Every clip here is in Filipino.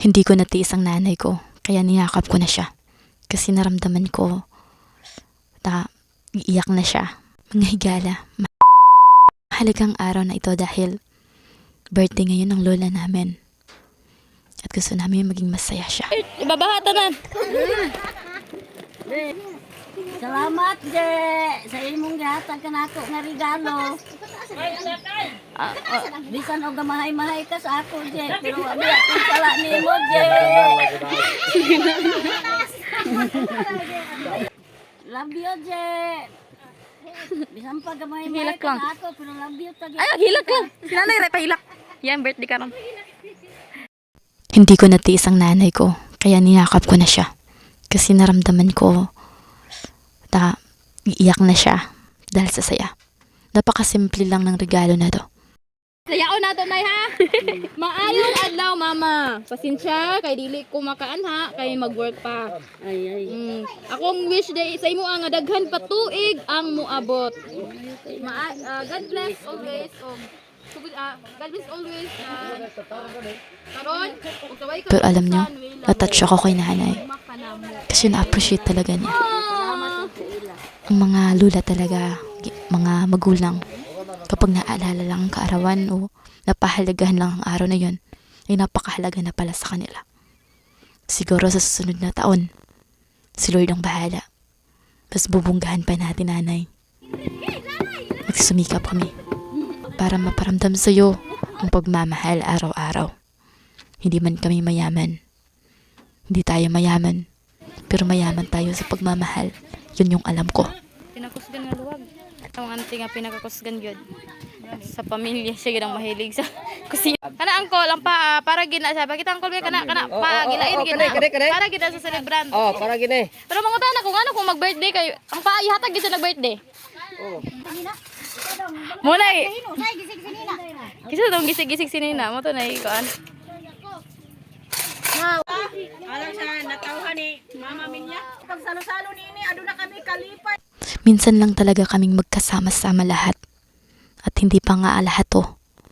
Hindi ko natiis ang nanay ko, kaya niyakap ko na siya. Kasi naramdaman ko na iiyak na siya. Mga higala, ma- mahalagang araw na ito dahil birthday ngayon ng lola namin. At gusto namin maging masaya siya. Ibabahata na. Salamat, Je. Sa imong gihatag ka nako nga regalo. Ah, oh, bisan og gamahay-mahay ka sa ako, Je. Pero wala akong sala nimo, Je. love you, Je. Bisan pa gamahay-mahay Hilak ka lang. ako, pero love you tagi. Ay, hilak lang. Si nanay, ray, pahilak. Yan, birthday ka ron. Hindi ko natiis ang nanay ko, kaya niyakap ko na siya. Kasi naramdaman ko na iiyak na siya dahil sa saya. Napakasimple lang ng regalo na to. Sayao na to, nay, ha? Maayong adlaw, mama. Pasensya, kay dili ko makaan, ha? Kay mag-work pa. Ay, ay. Mm. Akong wish day sa imo ang daghan patuig ang muabot. Ma ah, God bless always. Um, sugod, ah, God bless always. Uh, ug kaway ka Pero alam nyo, natouch ako kay nanay. Kasi na-appreciate talaga niya. Ang mga lula talaga, mga magulang, kapag naalala lang ang kaarawan o napahalagahan lang ang araw na yon, ay napakahalaga na pala sa kanila. Siguro sa susunod na taon, si Lord ang bahala. Mas bubunggahan pa natin nanay. Magsumikap kami para maparamdam sa iyo ang pagmamahal araw-araw. Hindi man kami mayaman. Hindi tayo mayaman. Pero mayaman tayo sa pagmamahal. Yun yung alam ko. Ang auntie nga pinakakusgan gyud. Sa pamilya siya gyud ang mahilig sa kusina. Kana angkol ang pa para gina sa bakit angkol may kana kana pa gilain oh, gina. kare, kare, kare. Para gina sa celebrant. Oh, para gini. Pero mga tana kung ano kung mag-birthday kayo, ang pa ihatag sa nag-birthday. Muna eh. Kisa tong gisig-gisig si Nina, mo to na ikuan. Alam siya, natawhan ni Mama Minya. Pag salo-salo ni ini, ado na kami kalipay. Minsan lang talaga kaming magkasama-sama lahat. At hindi pa nga lahat to.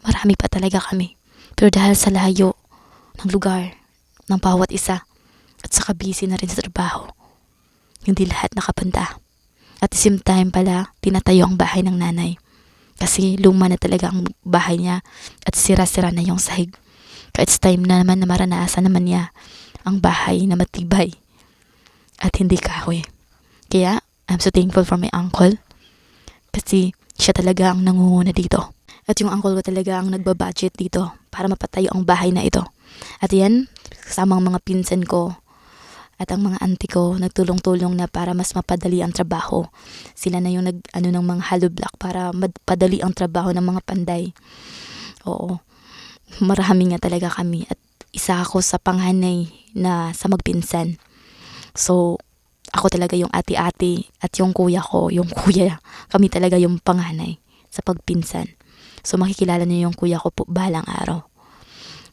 Marami pa talaga kami. Pero dahil sa layo ng lugar, ng bawat isa, at saka busy na rin sa trabaho, hindi lahat nakapunta. At the same time pala, tinatayo ang bahay ng nanay. Kasi luma na talaga ang bahay niya at sira-sira na yung sahig. Kaya it's time na naman na maranasan naman niya ang bahay na matibay at hindi kahoy. Kaya, I'm so thankful for my uncle. Kasi siya talaga ang nangunguna dito. At yung uncle ko talaga ang nagbabudget dito para mapatayo ang bahay na ito. At yan, kasamang mga pinsan ko at ang mga auntie ko nagtulong-tulong na para mas mapadali ang trabaho. Sila na yung nag ano ng mga hollow block para mapadali ang trabaho ng mga panday. Oo. Marami nga talaga kami at isa ako sa panghanay na sa magpinsan. So, ako talaga yung ate-ate at yung kuya ko, yung kuya, kami talaga yung panganay sa pagpinsan. So makikilala niyo yung kuya ko po balang araw.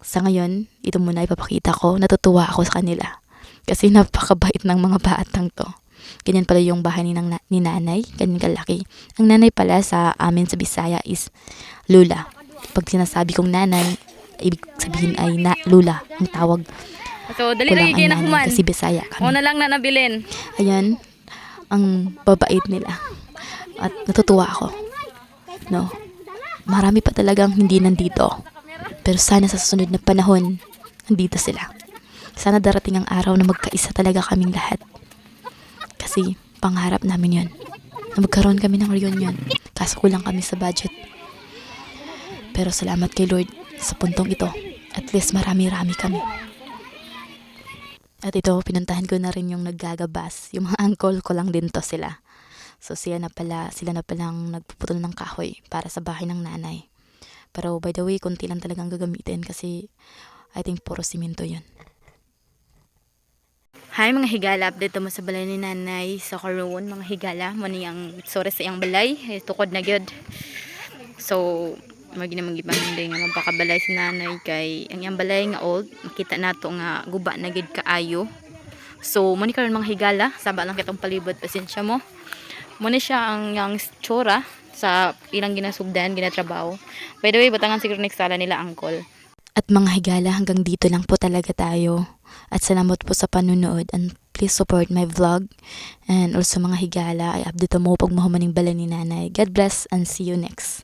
Sa ngayon, ito muna ipapakita ko, natutuwa ako sa kanila. Kasi napakabait ng mga batang to. Ganyan pala yung bahay ni, nang, ni nanay, ganyan kalaki. Ang nanay pala sa amin sa Bisaya is Lula. Pag sinasabi kong nanay, ibig sabihin ay na, Lula ang tawag So dali lang ra ang gyud na nanay human. kasi Bisaya kami. Mo na lang na nabilin. Ayan, ang babait nila. At natutuwa ako. No? Marami pa talagang hindi nandito. Pero sana sa susunod na panahon, nandito sila. Sana darating ang araw na magkaisa talaga kaming lahat. Kasi pangarap namin yon na magkaroon kami ng reunion. Kaso kulang kami sa budget. Pero salamat kay Lord sa puntong ito. At least marami-rami kami. At ito, pinuntahan ko na rin yung naggagabas. Yung mga uncle ko lang din to sila. So sila na pala, sila na palang nagpuputol ng kahoy para sa bahay ng nanay. Pero by the way, konti lang talagang gagamitin kasi I think puro simento yun. Hi mga higala, update mo sa balay ni nanay sa karoon mga higala mo niyang sorry sa iyang balay, eh, tukod na gyud. So, magi na magibang hindi nga magpakabalay si nanay kay ang iyang balay nga old, makita nato nga guba na gyud kaayo. So, mo ni karon mga higala, saba lang kitong palibot pasensya mo. Mo ni siya ang yang tsura sa ilang ginasugdan, ginatrabaho. By the way, batangan siguro next sala nila angkol. At mga higala, hanggang dito lang po talaga tayo. At salamat po sa panunood and please support my vlog. And also mga higala, ay update mo pag mahumaning bala ni nanay. God bless and see you next.